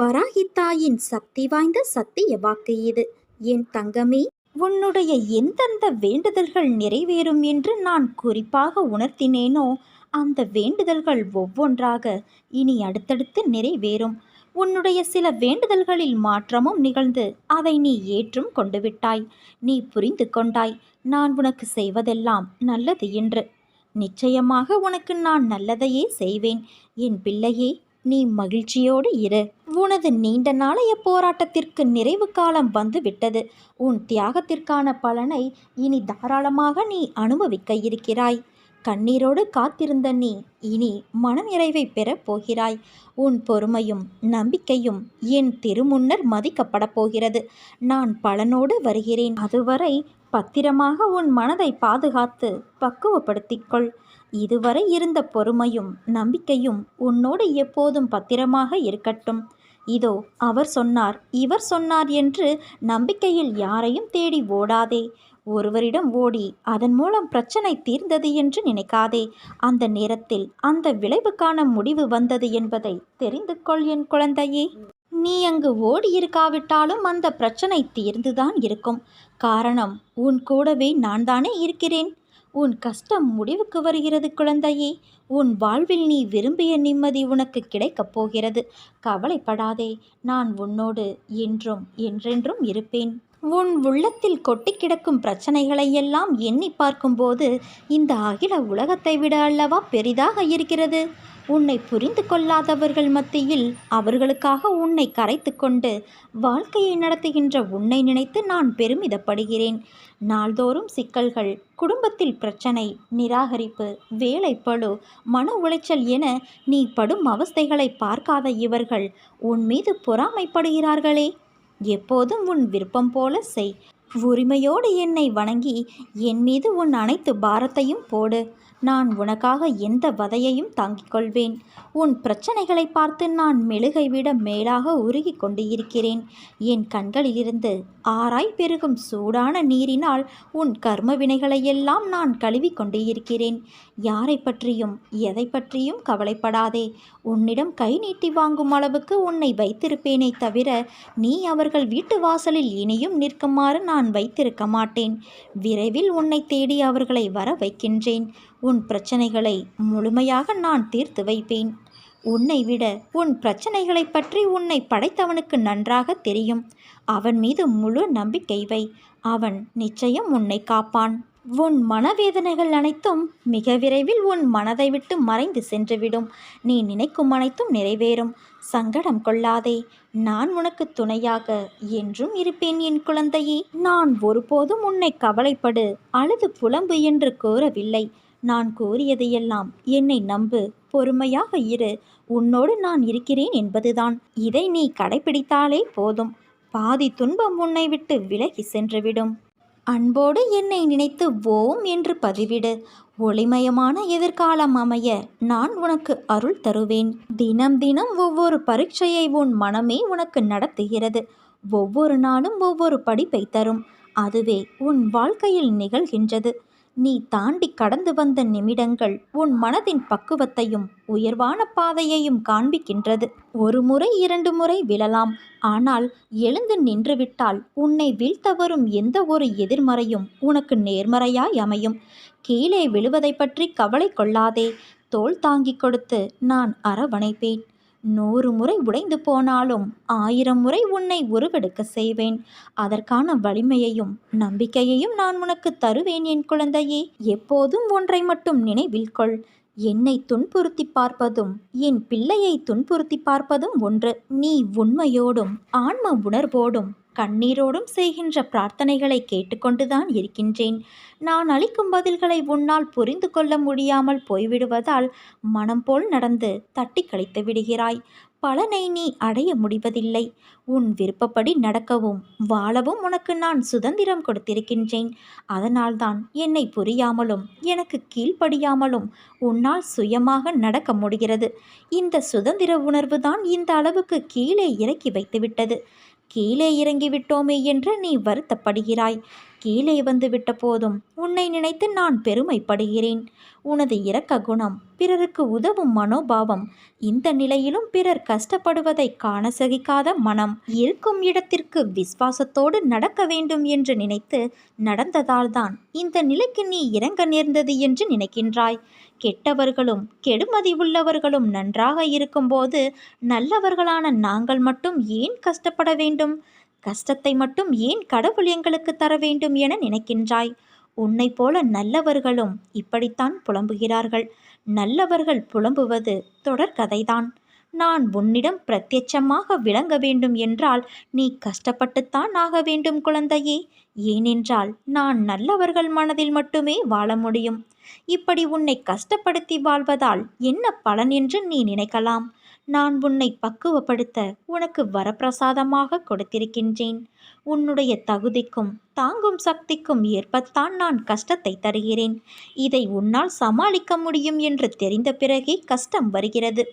வராகித்தாயின் சக்தி வாய்ந்த சத்திய வாக்கு இது. என் தங்கமே உன்னுடைய எந்தெந்த வேண்டுதல்கள் நிறைவேறும் என்று நான் குறிப்பாக உணர்த்தினேனோ அந்த வேண்டுதல்கள் ஒவ்வொன்றாக இனி அடுத்தடுத்து நிறைவேறும். உன்னுடைய சில வேண்டுதல்களில் மாற்றமும் நிகழ்ந்து அதை நீ ஏற்றும் கொண்டு விட்டாய் நீ புரிந்து கொண்டாய் நான் உனக்கு செய்வதெல்லாம் நல்லது என்று. நிச்சயமாக உனக்கு நான் நல்லதையே செய்வேன். என் பிள்ளையே நீ மகிழ்ச்சியோடு இரு. உனது நீண்ட நாளைய போராட்டத்திற்கு நிறைவு காலம் வந்துவிட்டது. உன் தியாகத்திற்கான பலனை இனி தாராளமாக நீ அனுபவிக்க இருக்கிறாய். கண்ணீரோடு காத்திருந்த நீ இனி மனநிறைவை பெறப் போகிறாய். உன் பொறுமையும் நம்பிக்கையும் என் திருமுன்னர் மதிக்கப்படப் போகிறது. நான் பலனோடு வருகிறேன். அதுவரை பத்திரமாக உன் மனதை பாதுகாத்து பக்குவப்படுத்திக்கொள் இதுவரை இருந்த பொறுமையும் நம்பிக்கையும் உன்னோடு எப்போதும் பத்திரமாக இருக்கட்டும். இதோ அவர் சொன்னார் இவர் சொன்னார் என்று நம்பிக்கையில் யாரையும் தேடி ஓடாதே. ஒருவரிடம் ஓடி அதன் மூலம் பிரச்சனை தீர்ந்தது என்று நினைக்காதே. அந்த நேரத்தில் அந்த விளைவுக்கான முடிவு வந்தது என்பதை தெரிந்து கொள் என் குழந்தையே. நீ அங்கு ஓடியிருக்காவிட்டாலும் அந்த பிரச்சனை தீர்ந்துதான் இருக்கும். காரணம் உன் கூடவே நான் தானே இருக்கிறேன். உன் கஷ்டம் முடிவுக்கு வருகிறது குழந்தையே. உன் வாழ்வில் நீ விரும்பிய நிம்மதி உனக்கு கிடைக்கப் போகிறது. கவலைப்படாதே நான் உன்னோடு என்றும் என்றென்றும் இருப்பேன். உன் உள்ளத்தில் கொட்டி கிடக்கும் பிரச்சனைகளை எல்லாம் எண்ணி பார்க்கும்போது இந்த அகில உலகத்தை விட அல்லவா பெரிதாக இருக்கிறது? உன்னை புரிந்து கொள்ளாதவர்கள் மத்தியில் அவர்களுக்காக உன்னை கரைத்து கொண்டு வாழ்க்கையை நடத்துகின்ற உன்னை நினைத்து நான் பெருமிதப்படுகிறேன். நாள்தோறும் சிக்கல்கள் குடும்பத்தில் பிரச்சனை நிராகரிப்பு வேலைப்பழு மன உளைச்சல் என நீ படும் அவஸ்தைகளை பார்க்காத இவர்கள் உன் மீது பொறாமைப்படுகிறார்களே. எப்போதும் உன் விருப்பம் போல செய். உரிமையோடு என்னை வணங்கி என் மீது உன் அனைத்து பாரத்தையும் போடு. நான் உனக்காக எந்த வதையையும் தாங்கிக் கொள்வேன். உன் பிரச்சனைகளை பார்த்து நான் மெழுகை விட மேலாக உருகி கொண்டு இருக்கிறேன் என் கண்களிலிருந்து ஆராய் பெருகும் சூடான நீரினால் உன் கர்ம வினைகளையெல்லாம் நான் கழுவி கொண்டு இருக்கிறேன் யாரை பற்றியும் எதை பற்றியும் கவலைப்படாதே. உன்னிடம் கை நீட்டி வாங்கும் அளவுக்கு உன்னை வைத்திருப்பேனே தவிர நீ அவர்கள் வீட்டு வாசலில் இனியும் நிற்குமாறு நான் வைத்திருக்க மாட்டேன். விரைவில் உன்னை தேடி அவர்களை வர வைக்கின்றேன் உன் பிரச்சனைகளை முழுமையாக நான் தீர்த்து வைப்பேன். உன்னை விட உன் பிரச்சனைகளை பற்றி உன்னை படைத்தவனுக்கு நன்றாக தெரியும். அவன் மீது முழு நம்பிக்கை வை. அவன் நிச்சயம் உன்னை காப்பான். உன் மனவேதனைகள் அனைத்தும் மிக விரைவில் உன் மனதை விட்டு மறைந்து சென்றுவிடும். நீ நினைக்கும் அனைத்தும் நிறைவேறும். சங்கடம் கொள்ளாதே. நான் உனக்கு துணையாக என்றும் இருப்பேன் என் குழந்தையே. நான் ஒருபோதும் உன்னை கவலைப்படு. அழுது புலம்பு என்று கூறவில்லை. நான் கூறியதையெல்லாம் என்னை நம்பு. பொறுமையாக இரு. உன்னோடு நான் இருக்கிறேன் என்பதுதான். இதை நீ கடைபிடித்தாலே போதும். பாதி துன்பம் உன்னை விட்டு விலகி சென்றுவிடும். அன்போடு என்னை நினைத்து ஓம் என்று பதிவிடு. ஒளிமயமான எதிர்காலம் அமைய நான் உனக்கு அருள் தருவேன். தினம் தினம் ஒவ்வொரு பரீட்சையை உன் மனமே உனக்கு நடத்துகிறது. ஒவ்வொரு நாளும் ஒவ்வொரு படிப்பை தரும். அதுவே உன் வாழ்க்கையில் நிகழ்கின்றது. நீ தாண்டி கடந்து வந்த நிமிடங்கள் உன் மனதின் பக்குவத்தையும் உயர்வான பாதையையும் காண்பிக்கின்றது. ஒரு முறை இரண்டு முறை விழலாம். ஆனால் எழுந்து நின்றுவிட்டால் உன்னை வீழ்த்த வரும் எந்த ஒரு எதிர்மறையும் உனக்கு நேர்மறையாய் அமையும். கீழே விழுவதை பற்றி கவலை கொள்ளாதே. தோல் தாங்கிக் கொடுத்து நான் அரவணைப்பேன். நூறு முறை உடைந்து போனாலும் ஆயிரம் முறை உன்னை உருவெடுக்க செய்வேன். அதற்கான வலிமையையும் நம்பிக்கையையும் நான் உனக்கு தருவேன் என் குழந்தையே. எப்போதும் ஒன்றை மட்டும் நினைவில் கொள். என்னை துன்புறுத்தி பார்ப்பதும் என் பிள்ளையை துன்புறுத்தி பார்ப்பதும் ஒன்று. நீ உண்மையோடும் ஆன்ம உணர்வோடும் கண்ணீரோடும் செய்கின்ற பிரார்த்தனைகளை கேட்டுக்கொண்டுதான் இருக்கின்றேன். நான் அளிக்கும் பதில்களை உன்னால் புரிந்து கொள்ள முடியாமல் போய்விடுவதால் மனம் போல் நடந்து தட்டி கழித்து விடுகிறாய். பலனை நீ அடைய முடிவதில்லை. உன் விருப்பப்படி நடக்கவும் வாழவும் உனக்கு நான் சுதந்திரம் கொடுத்திருக்கின்றேன். அதனால்தான் என்னை புரியாமலும் எனக்கு கீழ்ப்படியாமலும் உன்னால் சுயமாக நடக்க முடிகிறது. இந்த சுதந்திர உணர்வு தான் இந்த அளவுக்கு கீழே இறக்கி வைத்துவிட்டது. கீழே இறங்கிவிட்டோமே என்று நீ வருத்தப்படுகிறாய். கீழே வந்து விட்ட போதும் உன்னை நினைத்து நான் பெருமைப்படுகிறேன். உனது இரக்க குணம் பிறருக்கு உதவும் மனோபாவம் இந்த நிலையிலும் பிறர் கஷ்டப்படுவதை காண சகிக்காத மனம் இருக்கும் இடத்திற்கு விசுவாசத்தோடு நடக்க வேண்டும் என்று நினைத்து நடந்ததால்தான் இந்த நிலைக்கு நீ இறங்க நேர்ந்தது என்று நினைக்கின்றாய். கெட்டவர்களும் கெடுமதி உள்ளவர்களும் நன்றாக இருக்கும்போது நல்லவர்களான நாங்கள் மட்டும் ஏன் கஷ்டப்பட வேண்டும்? கஷ்டத்தை மட்டும் ஏன் கடவுள் எங்களுக்கு தர வேண்டும் என நினைக்கின்றாய்? உன்னைப் போல நல்லவர்களும் இப்படித்தான் புலம்புகிறார்கள். நல்லவர்கள் புலம்புவது தொடர்கதைதான் நான் உன்னிடம் பிரத்யட்சமாக விளங்க வேண்டும் என்றால் நீ கஷ்டப்பட்டுத்தான் ஆக வேண்டும் குழந்தையே. ஏனென்றால் நான் நல்லவர்கள் மனதில் மட்டுமே வாழ முடியும். இப்படி உன்னை கஷ்டப்படுத்தி வாழ்வதால் என்ன பலன் என்று நீ நினைக்கலாம். நான் உன்னை பக்குவப்படுத்த உனக்கு வரப்பிரசாதமாக கொடுத்திருக்கின்றேன். உன்னுடைய தகுதிக்கும் தாங்கும் சக்திக்கும் ஏற்பத்தான் நான் கஷ்டத்தை தருகிறேன். இதை உன்னால் சமாளிக்க முடியும் என்று தெரிந்த பிறகே கஷ்டம் வருகிறது.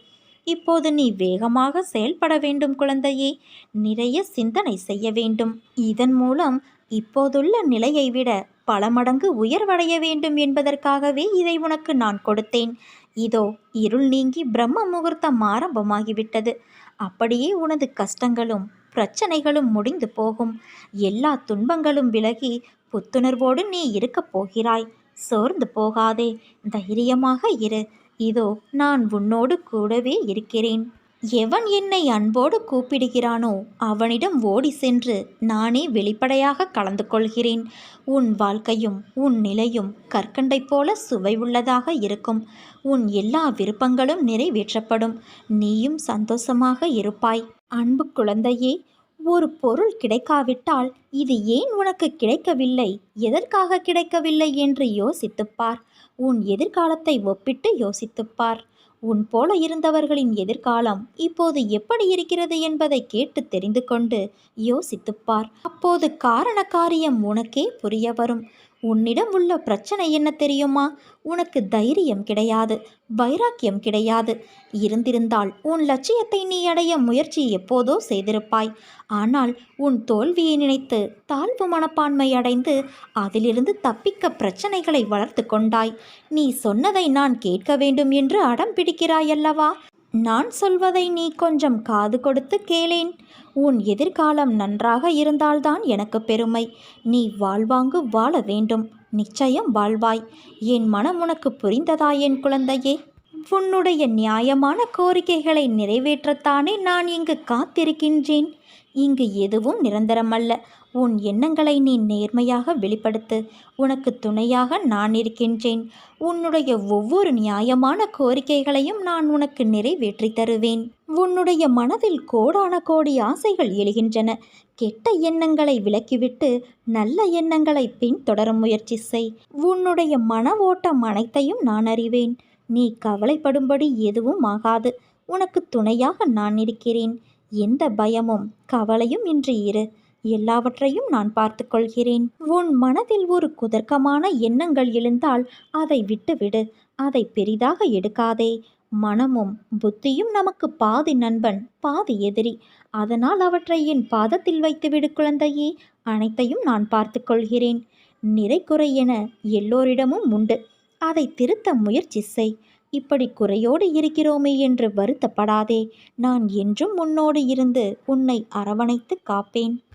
இப்போது நீ வேகமாக செயல்பட வேண்டும் குழந்தையே. நிறைய சிந்தனை செய்ய வேண்டும். இதன் மூலம் இப்போதுள்ள நிலையை விட பல மடங்கு உயர்வடைய வேண்டும் என்பதற்காகவே இதை உனக்கு நான் கொடுத்தேன். இதோ இருள் நீங்கி பிரம்ம முகூர்த்தம் ஆரம்பமாகிவிட்டது. அப்படியே உனது கஷ்டங்களும் பிரச்சனைகளும் முடிந்து போகும். எல்லா துன்பங்களும் விலகி புத்துணர்வோடு நீ இருக்கப் போகிறாய். சோர்ந்து போகாதே. தைரியமாக இரு. இதோ நான் உன்னோடு கூடவே இருக்கிறேன். எவன் என்னை அன்போடு கூப்பிடுகிறானோ அவனிடம் ஓடி சென்று நானே வெளிப்படையாக கலந்து கொள்கிறேன். உன் வாழ்க்கையும் உன் நிலையும் கற்கண்டை போல சுவை உள்ளதாக இருக்கும். உன் எல்லா விருப்பங்களும் நிறைவேற்றப்படும். நீயும் சந்தோஷமாக இருப்பாய். அன்பு குழந்தையே ஒரு பொருள் கிடைக்காவிட்டால் இது ஏன் உனக்கு கிடைக்கவில்லை? எதற்காக கிடைக்கவில்லை என்று யோசித்துப்பார். உன் எதிர்காலத்தை ஒப்பிட்டு யோசித்துப்பார். உன் போல இருந்தவர்களின் எதிர்காலம் இப்போது எப்படி இருக்கிறது என்பதை கேட்டு தெரிந்து கொண்டு யோசித்துப்பார். அப்போது காரண காரியம் உனக்கே புரிய வரும். உன்னிடம் உள்ள பிரச்சனை என்ன தெரியுமா? உனக்கு தைரியம் கிடையாது வைராக்கியம் கிடையாது. இருந்திருந்தால் உன் லட்சியத்தை நீ அடைய முயற்சி எப்போதோ செய்திருப்பாய். ஆனால் உன் தோல்வியை நினைத்து தாழ்வு மனப்பான்மை அடைந்து அதிலிருந்து தப்பிக்க பிரச்சனைகளை வளர்த்து கொண்டாய். நீ சொன்னதை நான் கேட்க வேண்டும் என்று அடம் பிடிக்கிறாயல்லவா? நான் சொல்வதை நீ கொஞ்சம் காது கொடுத்து கேளேன். உன் எதிர்காலம் நன்றாக இருந்தால்தான் எனக்கு பெருமை. நீ வாழ்வாங்கு வாழ வேண்டும். நிச்சயம் வாழ்வாய். என் மனம் உனக்கு புரிந்ததா என் குழந்தையே? உன்னுடைய நியாயமான கோரிக்கைகளை நிறைவேற்றத்தானே நான் இங்கு காத்திருக்கின்றேன். இங்கு எதுவும் நிரந்தரமல்ல. உன் எண்ணங்களை நீ நேர்மையாக வெளிப்படுத்து. உனக்கு துணையாக நான் இருக்கின்றேன். உன்னுடைய ஒவ்வொரு நியாயமான கோரிக்கைகளையும் நான் உனக்கு நிறைவேற்றி தருவேன். உன்னுடைய மனதில் கோடான கோடி ஆசைகள் எழுகின்றன. கெட்ட எண்ணங்களை விலக்கிவிட்டு நல்ல எண்ணங்களை பின்தொடர முயற்சி செய். உன்னுடைய மன ஓட்டம் அனைத்தையும் நான் அறிவேன். நீ கவலைப்படும்படி எதுவும் ஆகாது. உனக்கு துணையாக நான் இருக்கிறேன். எந்த பயமும் கவலையும் இன்றி இரு. எல்லாவற்றையும் நான் பார்த்து கொள்கிறேன் உன் மனதில் ஒரு குதர்க்கமான எண்ணங்கள் எழுந்தால் அதை விட்டுவிடு. அதை பெரிதாக எடுக்காதே. மனமும் புத்தியும் நமக்கு பாதி நண்பன் பாதி எதிரி. அதனால் அவற்றை என் பாதத்தில் வைத்துவிடு குழந்தையே. அனைத்தையும் நான் பார்த்து கொள்கிறேன் நிறை குறை என எல்லோரிடமும் உண்டு. அதை திருத்த முயற்சி செய். இப்படி குறையோடு இருக்கிறோமே என்று வருத்தப்படாதே. நான் என்றும் உன்னோடு இருந்து உன்னை அரவணைத்து காப்பேன்.